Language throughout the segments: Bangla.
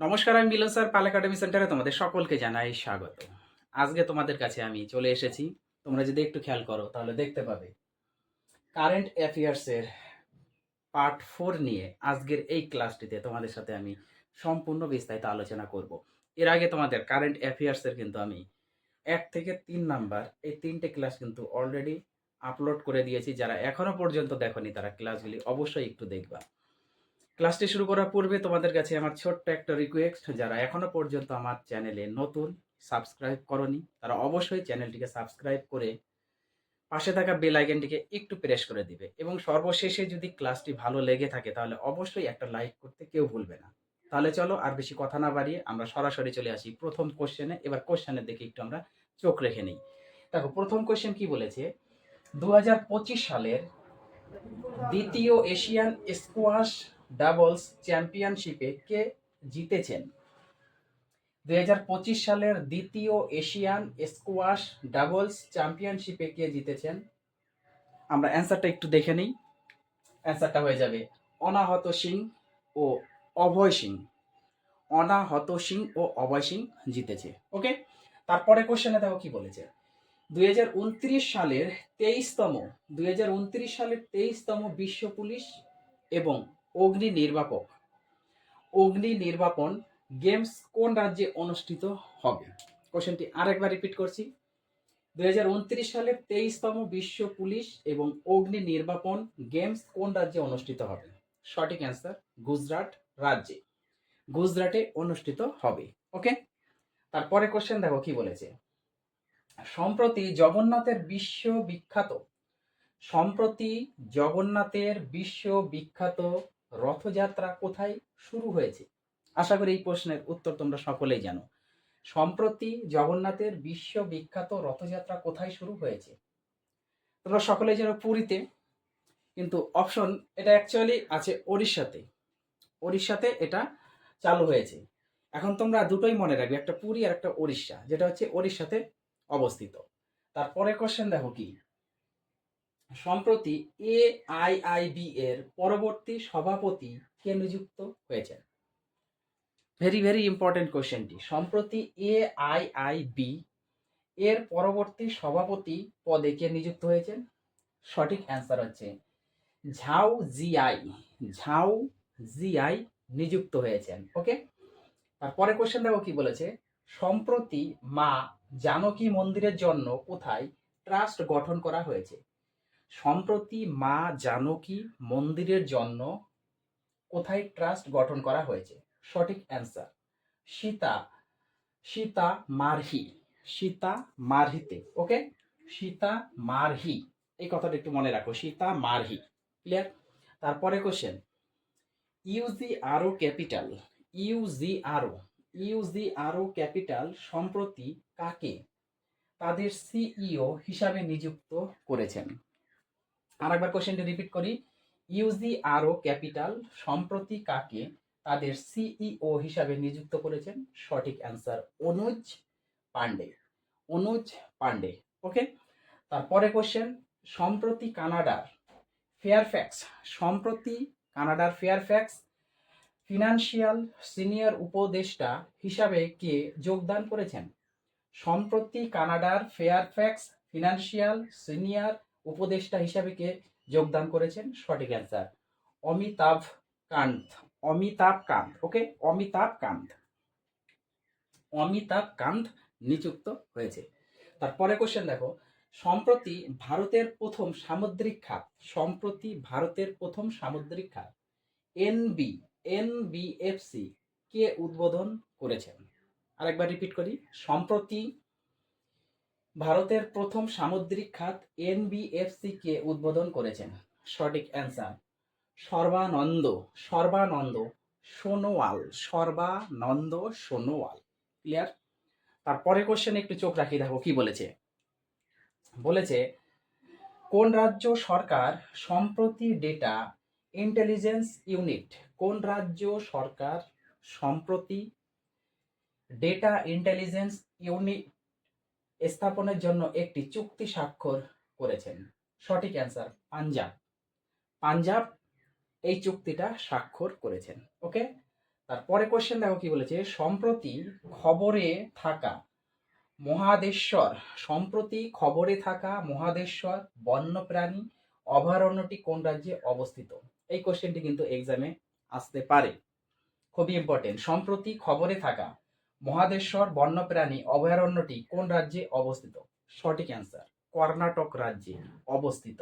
নমস্কার, আমি মিলন স্যার, পাল একাডেমি সেন্টারে তোমাদের সকলকে জানাই স্বাগত। আজকে তোমাদের কাছে আমি চলে এসেছি। তোমরা যদি একটু খেয়াল করো, তাহলে দেখতে পাবে। কারেন্ট অ্যাফেয়ার্সের পার্ট ফোর নিয়ে আজকের এই ক্লাসটিতে তোমাদের সাথে আমি সম্পূর্ণ বিস্তারিত আলোচনা করব। এর আগে তোমাদের কারেন্ট অ্যাফেয়ার্সের কিন্তু আমি এক থেকে তিন নাম্বার, এই তিনটে ক্লাস কিন্তু অলরেডি আপলোড করে দিয়েছি। যারা এখনও পর্যন্ত দেখোনি, তারা ক্লাসগুলি অবশ্যই একটু দেখবা। ক্লাসটি শুরু করার পূর্বে তোমাদের কাছে আমার ছোট্ট একটা রিকোয়েস্ট যারা এখনও পর্যন্ত আমার চ্যানেলে নতুন সাবস্ক্রাইব করনি, তারা অবশ্যই চ্যানেলটিকে সাবস্ক্রাইব করে পাশে থাকা বেল আইকনটিকে একটু প্রেস করে দিবে এবং সর্বশেষে যদি ক্লাসটি ভালো লেগে থাকে, তাহলে অবশ্যই একটা লাইক করতে কেউ ভুলবে না। তাহলে চলো আর বেশি কথা না বাড়িয়ে আমরা সরাসরি চলে আসি প্রথম কোশ্চেনে এবার কোশ্চেনের দিকে একটু আমরা চোখ রেখে নিই। দেখো, প্রথম কোশ্চেন কি বলেছে? দু হাজার পঁচিশ সালের দ্বিতীয় এশিয়ান স্কোয়াশ ডাবলস চ্যাম্পিয়নশিপে কে জিতেছেন? দুই হাজার পঁচিশ সালের দ্বিতীয় এশিয়ান স্কোয়াশ ডাবলস চ্যাম্পিয়নশিপে কে জিতেছেন? আমরা অ্যান্সারটা একটু দেখে নিই। অ্যান্সারটা হয়ে যাবে অনাহত সিং ও অভয় সিং। অনাহত সিং ও অভয় সিং জিতেছে। ওকে? তারপরে কোশ্চেনে দেখো কি বলেছে। দুই হাজার উনত্রিশ সালের তেইশতম, দুই হাজার উনত্রিশ সালের তেইশতম বিশ্ব পুলিশ এবং অগ্নি নির্বাপক। অগ্নি নির্বাপন গেমস কোন রাজ্যে অনুষ্ঠিত হবে? কোশ্চেনটি আরেকবার রিপিট করছি। দুই সালের তেইশতম বিশ্ব পুলিশ এবং অগ্নি নির্বাপন গেমস কোন রাজ্যে অনুষ্ঠিত হবে? সঠিক অ্যান্সার গুজরাট রাজ্যে। গুজরাটে অনুষ্ঠিত হবে। ওকে তারপরে কোশ্চেন দেখো কি বলেছে। সম্প্রতি জগন্নাথের বিশ্ব বিখ্যাত সম্প্রতি জগন্নাথের বিশ্ব বিখ্যাত রথযাত্রা কোথায় শুরু হয়েছে? আশা করি এই প্রশ্নের উত্তর তোমরা সকলেই জানো। সম্প্রতি জগন্নাথের বিশ্ব বিখ্যাত রথযাত্রা কোথায় শুরু হয়েছে? তোমরা সকলেই জানো পুরীতে, কিন্তু অপশন এটা অ্যাকচুয়ালি আছে ওড়িশাতে। ওড়িশাতে এটা চালু হয়েছে। এখন তোমরা দুটোই মনে রাখবে, একটা পুরী আর একটা ওড়িশা, যেটা হচ্ছে ওড়িশাতে অবস্থিত। তারপরে কোশ্চেন দেখো কি? সম্প্রতি এ আই আই বি এর পরবর্তী সভাপতি কে নিযুক্ত হয়েছেন? ভেরি ভেরি ইম্পর্টেন্ট কোশ্চেনটি সম্প্রতি এ আই আই বি এর পরবর্তী সভাপতি পদে কে নিযুক্ত হয়েছেন? সঠিক অ্যান্সার হচ্ছে ঝাউ জিআই ঝাউ জিআই নিযুক্ত হয়েছেন। ওকে তারপরে কোশ্চেন দেখো কি বলেছে? সম্প্রতি মা জানকী মন্দিরের জন্য কোথায় ট্রাস্ট গঠন করা হয়েছে? সম্প্রতি মা জানকী মন্দিরের জন্য কোথায় ট্রাস্ট গঠন করা হয়েছে? সঠিক অ্যান্সার, সীতা সীতা মারহি, সীতা মারহিতে ওকে সীতা মারহি, এই কথাটা একটু মনে রাখো, সীতা মারহি ক্লিয়ার তারপরে question U G R O capital U G R O U G R O capital সম্প্রতি কাকে? তাদের সিইও হিসাবে নিযুক্ত করেছেন। আরেকবার কোশ্চেনটি রিপিট করি। ইউজি আরও ক্যাপিটাল সম্প্রতি কাকে তাদের সিইও হিসাবে নিযুক্ত করেছেন? সঠিক অ্যান্সার অনুজ পান্ডে অনুজ পান্ডে ওকে তারপরে কোশ্চেন সম্প্রতি কানাডার ফেয়ারফ্যাক্স সম্প্রতি কানাডার ফেয়ারফ্যাক্স ফিনান্সিয়াল সিনিয়র উপদেষ্টা হিসাবে কে যোগদান করেছেন? সম্প্রতি কানাডার ফেয়ারফ্যাক্স ফিনান্সিয়াল সিনিয়র উপদেষ্টা হিসাবে কে যোগদান করেছেন? সঠিক অ্যান্সার অমিতাভ কান্ত অমিতাভ কান্ত ওকে অমিতাভ কান্ত অমিতাভ কান্ত নিযুক্ত হয়েছে। তারপরে কোশ্চেন দেখো। সম্প্রতি ভারতের প্রথম সামুদ্রিক খাত, সম্প্রতি ভারতের প্রথম সামুদ্রিক খাত এনবি এনবিএফসি কে উদ্বোধন করেছেন? আরেকবার রিপিট করি। সম্প্রতি ভারতের প্রথম সামুদ্রিক খাত এনবিএফসি কে উদ্বোধন করেছেন। সঠিক অ্যান্সার, সর্বানন্দ সর্বানন্দ সোনোয়াল সর্বানন্দ সোনোয়াল। ক্লিয়ার? তারপরে কোশ্চেন একটু চোখ রাখি দেখো কি বলেছে। বলেছে, কোন রাজ্য সরকার সম্প্রতি ডেটা ইন্টেলিজেন্স ইউনিট কোন রাজ্য সরকার সম্প্রতি ডেটা ইন্টেলিজেন্স ইউনিট স্থাপনের জন্য একটি চুক্তি স্বাক্ষর করেছেন। সঠিক অ্যান্সার পাঞ্জাব। পাঞ্জাব এই চুক্তিটা স্বাক্ষর করেছেন, ওকে? তারপরে কোশ্চেন দেখো কি বলেছে, সম্প্রতি খবরে থাকা মহাদেশ্বর, সম্প্রতি খবরে থাকা মহাদেশ্বর বন্যপ্রাণী অভয়ারণ্যটি কোন রাজ্যে অবস্থিত? এই কোশ্চেনটি কিন্তু এক্সামে আসতে পারে। খুবই ইম্পর্টেন্ট সম্প্রতি খবরে থাকা মহাদেশ্বর বন্যপ্রাণী অভয়ারণ্যটি কোন রাজ্যে অবস্থিত? সঠিক অ্যান্সার কর্ণাটক রাজ্যে অবস্থিত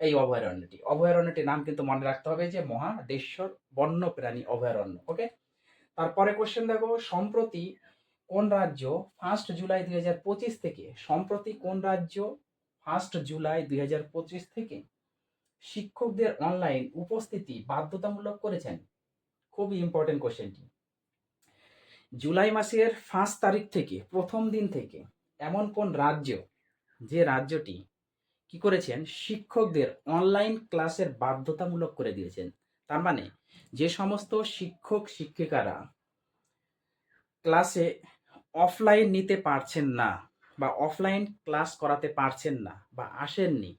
এই অভয়ারণ্যটি। অভয়ারণ্যটির নাম কিন্তু মনে রাখতে হবে যে মহাদেশ্বর বন্যপ্রাণী অভয়ারণ্য ওকে তারপরে কোশ্চেন দেখো, সম্প্রতি কোন রাজ্য ফার্স্ট জুলাই দুই হাজার পঁচিশ থেকে, সম্প্রতি কোন রাজ্য ফার্স্ট জুলাই দুই হাজার পঁচিশ থেকে শিক্ষকদের অনলাইন উপস্থিতি বাধ্যতামূলক করেছেন? খুবই ইম্পর্টেন্ট কোশ্চেনটি জুলাই মাসের ফার্স্ট তারিখ থেকে, প্রথম দিন থেকে, এমন কোন রাজ্য যে রাজ্যটি কি করেছেন? শিক্ষকদের অনলাইন ক্লাসের বাধ্যতামূলক করে দিয়েছেন। তার মানে যে সমস্ত শিক্ষক, শিক্ষিকারা ক্লাসে অফলাইন নিতে পারছেন না বা অফলাইন ক্লাস করাতে পারছেন না বা আসেননি,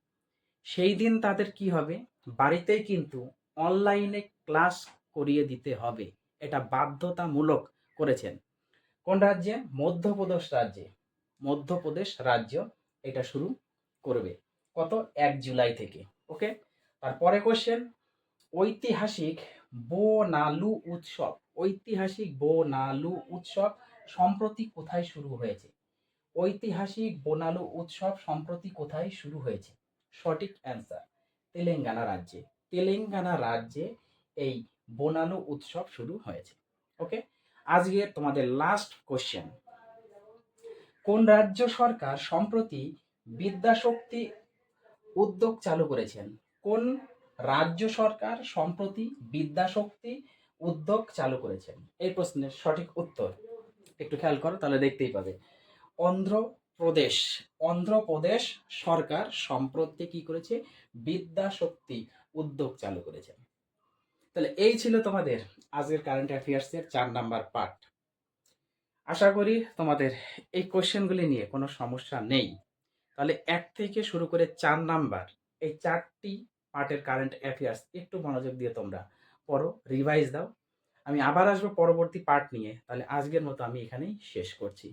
সেই দিন তাদের কি হবে? বাড়িতেই কিন্তু অনলাইনে ক্লাস করিয়ে দিতে হবে। এটা বাধ্যতামূলক করেছেন। কোন রাজ্যে? মধ্যপ্রদেশ রাজ্যে। মধ্যপ্রদেশ রাজ্য এটা শুরু করবে কত? এক জুলাই থেকে, ওকে? তারপরে কোশ্চেন ঐতিহাসিক বোনালু উৎসব। ঐতিহাসিক বোনালু উৎসব সম্প্রতি কোথায় শুরু হয়েছে? ঐতিহাসিক বোনালু উৎসব সম্প্রতি কোথায় শুরু হয়েছে? সঠিক অ্যান্সার তেলেঙ্গানা রাজ্যে। তেলেঙ্গানা রাজ্যে এই বোনালু উৎসব শুরু হয়েছে, ওকে? আজকে তোমাদের লাস্ট কোশ্চেন কোন রাজ্য সরকার সম্প্রতি বিদ্যাশক্তি উদ্যোগ চালু করেছেন? কোন রাজ্য সরকার সম্প্রতি বিদ্যাশক্তি উদ্যোগ চালু করেছেন? এই প্রশ্নের সঠিক উত্তর একটু খেয়াল করো, তাহলে দেখতেই পাবে। অন্ধ্রপ্রদেশ। অন্ধ্রপ্রদেশ সরকার সম্প্রতি কি করেছে? বিদ্যাশক্তি উদ্যোগ চালু করেছে তাহলে এই ছিল তোমাদের আজকের কারেন্ট অ্যাফেয়ার্সের চার নাম্বার পার্ট আশা করি তোমাদের এই কোশ্চেনগুলি নিয়ে কোনো সমস্যা নেই। তাহলে এক থেকে শুরু করে চার নাম্বার এই চারটি পার্টের কারেন্ট অ্যাফেয়ার্স একটু মনোযোগ দিয়ে তোমরা পড়ো রিভাইজ দাও। আমি আবার আসব পরবর্তী পার্ট নিয়ে, তাহলে আজকের মতো আমি এখানেই শেষ করছি।